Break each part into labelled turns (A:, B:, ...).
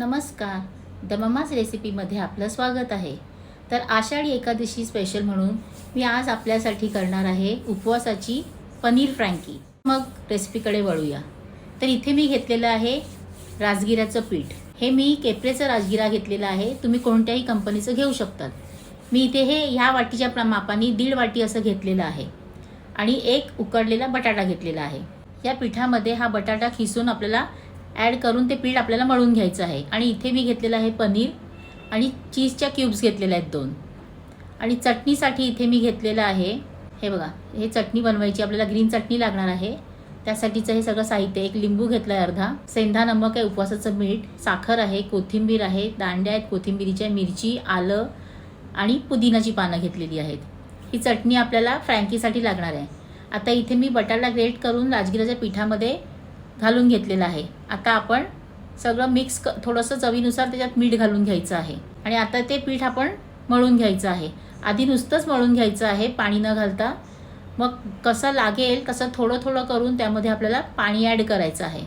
A: नमस्कार. The mamma's रेसिपीमध्ये आपलं स्वागत आहे. तर आषाढी एकादशी स्पेशल म्हणून मी आज आपल्यासाठी करणार आहे उपवासाची पनीर फ्रँकी. मग रेसिपीकडे वळूया. तर इथे मी घेतलेलं आहे राजगिऱ्याचं पीठ. हे मी केपरेचं राजगिरा घेतलेलं आहे. तुम्ही कोणत्याही कंपनीचं घेऊ शकतात. मी इथे हे ह्या वाटीच्या प्र- मापाने दीड वाटी असं घेतलेलं आहे. आणि एक उकडलेला बटाटा घेतलेला आहे. या पिठामध्ये हा बटाटा खिसून आपल्याला ॲड करून ते पीठ आपल्याला मळून घ्यायचं आहे. आणि इथे मी घेतलेलं आहे पनीर आणि चीजच्या क्यूब्स घेतलेल्या आहेत दोन. आणि चटणीसाठी इथे मी घेतलेलं आहे हे बघा हे चटणी बनवायची आपल्याला ग्रीन चटणी लागणार आहे. त्यासाठीचं हे सगळं साहित्य एक लिंबू घेतला आहे अर्धा. सेंधा नमक आहे उपवासाचं मीठ साखर आहे कोथिंबीर आहे दांड्या आहेत कोथिंबीरीच्या मिरची आलं आणि पुदिनाची पानं घेतलेली आहेत. ही चटणी आपल्याला फ्रँकीसाठी लागणार आहे. आता इथे मी बटाटा ग्रेट करून राजगिराच्या पिठामध्ये घालून घेतलेलं आहे. आता आपण सगळं मिक्स क थोडंसं चवीनुसार त्याच्यात मीठ घालून घ्यायचं आहे. आणि आता ते पीठ आपण मळून घ्यायचं आहे. आधी नुसतंच मळून घ्यायचं आहे पाणी न घालता. मग कसं लागेल कसं थोडं थोडं करून त्यामध्ये आपल्याला पाणी ॲड करायचं आहे.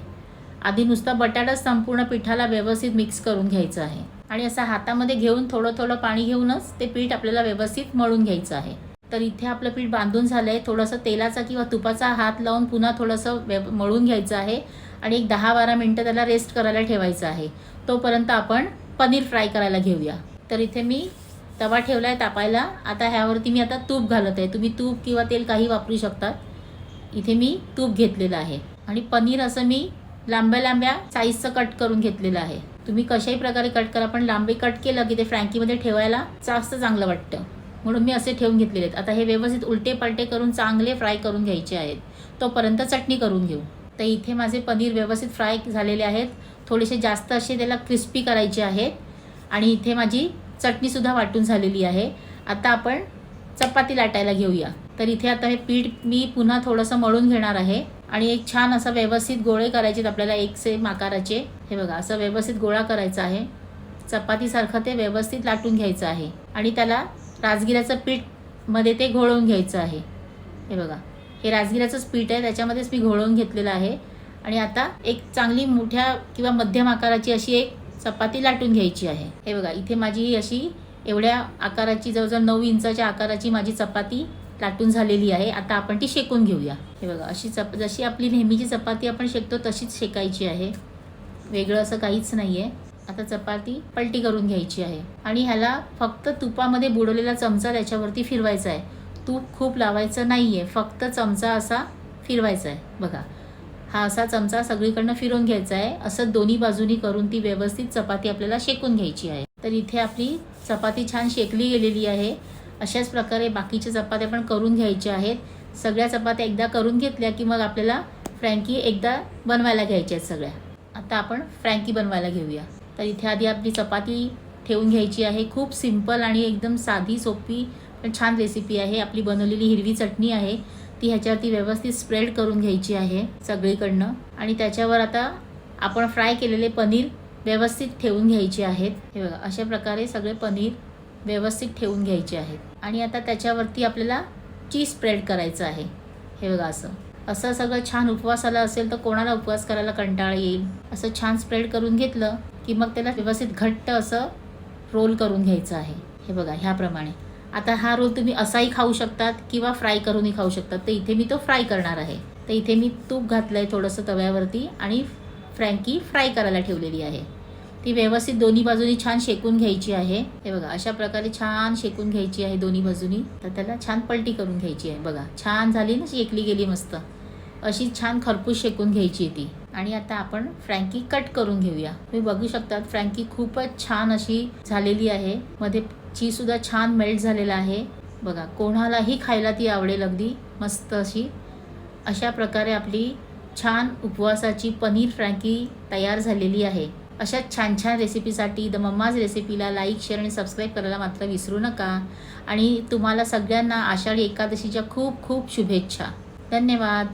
A: आधी नुसता बटाटाच संपूर्ण पिठाला व्यवस्थित मिक्स करून घ्यायचं आहे. आणि असं हातामध्ये घेऊन थोडं थोडं पाणी घेऊनच ते पीठ आपल्याला व्यवस्थित मळून घ्यायचं आहे. तर इथे आपलं पीठ बांधून झालं आहे थोडंसं तेलाचा किंवा तुपाचा हात लावून पुन्हा थोडंसं व्यव मळून घ्यायचं आहे. आणि एक दहा बारा मिनटं त्याला रेस्ट करायला ठेवायचं आहे. तोपर्यंत आपण पनीर फ्राय करायला घेऊया. तर इथे मी तवा ठेवला आहे तापायला. आता ह्यावरती मी आता तूप घालत आहे. तुम्ही तूप किंवा तेल काही वापरू शकतात. इथे मी तूप घेतलेलं आहे. आणि पनीर असं मी लांब्या लांब्या साईजचं कट करून घेतलेलं आहे. तुम्ही कशाही प्रकारे कट करा पण लांबे कट केलं की ते फ्रँकीमध्ये ठेवायला जास्त चांगलं वाटतं. म्हणून मी असे ठेवून घेतलेले आहेत. आता हे व्यवस्थित उलटे पलटे करून चांगले फ्राय करून घ्यायचे आहेत. तोपर्यंत चटणी करून घेऊ. तर इथे माझे पनीर व्यवस्थित फ्राय झालेले आहेत. थोडेसे जास्त असे त्याला क्रिस्पी करायचे आहेत. आणि इथे माझी चटणीसुद्धा वाटून झालेली आहे. आता आपण चपाती लाटायला घेऊया. तर इथे आता हे पीठ मी पुन्हा थोडंसं मळून घेणार आहे. आणि एक छान असं व्यवस्थित गोळे करायचे आपल्याला एक सेम आकाराचे हे बघा असं व्यवस्थित गोळा करायचा आहे. चपातीसारखं ते व्यवस्थित लाटून घ्यायचं आहे. आणि त्याला राजगिऱ्याचं पीठमध्ये ते घोळवून घ्यायचं आहे. हे बघा. हे राजगिऱ्याचंच पीठ आहे त्याच्यामध्येच मी घोळवून घेतलेलं आहे. आणि आता एक चांगली मोठ्या किंवा मध्यम आकाराची अशी एक चपाती लाटून घ्यायची आहे. हे बघा इथे माझी अशी एवढ्या आकाराची जवळजवळ नऊ इंचाच्या आकाराची माझी चपाती लाटून झालेली आहे. आता आपण ती शेकून घेऊया. हे बघा अशी चप जशी आपली नेहमीची चपाती आपण शेकतो तशीच शेकायची आहे. वेगळं असं काहीच नाही आहे आता चपाती पलटी करून घ्यायची आहे. आणि ह्याला फक्त तुपामध्ये बुडवलेला चमचा त्याच्यावरती फिरवायचा आहे. तूप खूप लावायचं नाही आहे फक्त चमचा असा फिरवायचा आहे बघा हा असा चमचा सगळीकडनं फिरवून घ्यायचा आहे असं दोन्ही बाजूनी करून ती व्यवस्थित चपाती आपल्याला शेकून घ्यायची आहे. तर इथे आपली चपाती छान शेकली गेलेली आहे. अशाच प्रकारे बाकीच्या चपात्या पण करून घ्यायच्या आहेत. सगळ्या चपात्या एकदा करून घेतल्या की मग आपल्याला फ्रँकी एकदा बनवायला घ्यायच्या आहेत सगळ्या. आता आपण फ्रँकी बनवायला घेऊया. तर इथे आधी आपली चपाती ठेवून घ्यायची आहे. खूप सिंपल आणि एकदम साधी सोपी पण छान रेसिपी आहे. आपली बनवलेली हिरवी चटणी आहे. ती ह्याच्यावरती व्यवस्थित स्प्रेड करून घ्यायची आहे सगळीकडनं. आणि त्याच्यावर आता आपण फ्राय केलेले पनीर व्यवस्थित ठेवून घ्यायचे आहेत. हे बघा अशा प्रकारे सगळे पनीर व्यवस्थित ठेवून घ्यायचे आहेत. आणि आता त्याच्यावरती आपल्याला चीज स्प्रेड करायचं आहे. हे बघा असं. असं सगळं छान उपवासाला असेल तर कोणाला उपवास करायला कंटाळा येईल? असं छान स्प्रेड करून घेतलं की मग त्याला व्यवस्थित घट्ट असं रोल करून घ्यायचं आहे. हे बघा ह्याप्रमाणे. आता हा रोल तुम्ही असाही खाऊ शकतात किंवा फ्राय करूनही खाऊ शकतात. तर इथे मी तो फ्राय करणार आहे. तर इथे मी तूप घातलं आहे थोडंसं तव्यावरती आणि फ्रँकी फ्राय करायला ठेवलेली आहे. ती व्यवस्थित दोन्ही बाजूनी छान शेकून घ्यायची आहे. हे बघा अशा प्रकारे छान शेकून घ्यायची आहे दोन्ही बाजूनी. तर त्याला छान पलटी करून घ्यायची आहे. बघा छान झाली ना शेकली गेली मस्त. अशी छान खरपूस शेकून घ्यायची ती. आणि आता आपण फ्रँकी कट करून घेऊया. तुम्ही बघू शकतात फ्रँकी खूपच छान अशी झालेली आहे. मध्ये चीजसुद्धा छान मेल्ट झालेला आहे. बघा कोणालाही खायला ती आवडेल अगदी मस्त अशी. अशा प्रकारे आपली छान उपवासाची पनीर फ्रँकी तयार झालेली आहे. अशा छान छान रेसिपीसाठी द मम्माज रेसिपीला लाईक शेअर आणि सबस्क्राईब करायला मात्र विसरू नका. आणि तुम्हाला सगळ्यांना आषाढी एकादशीच्या खूप खूप शुभेच्छा. धन्यवाद.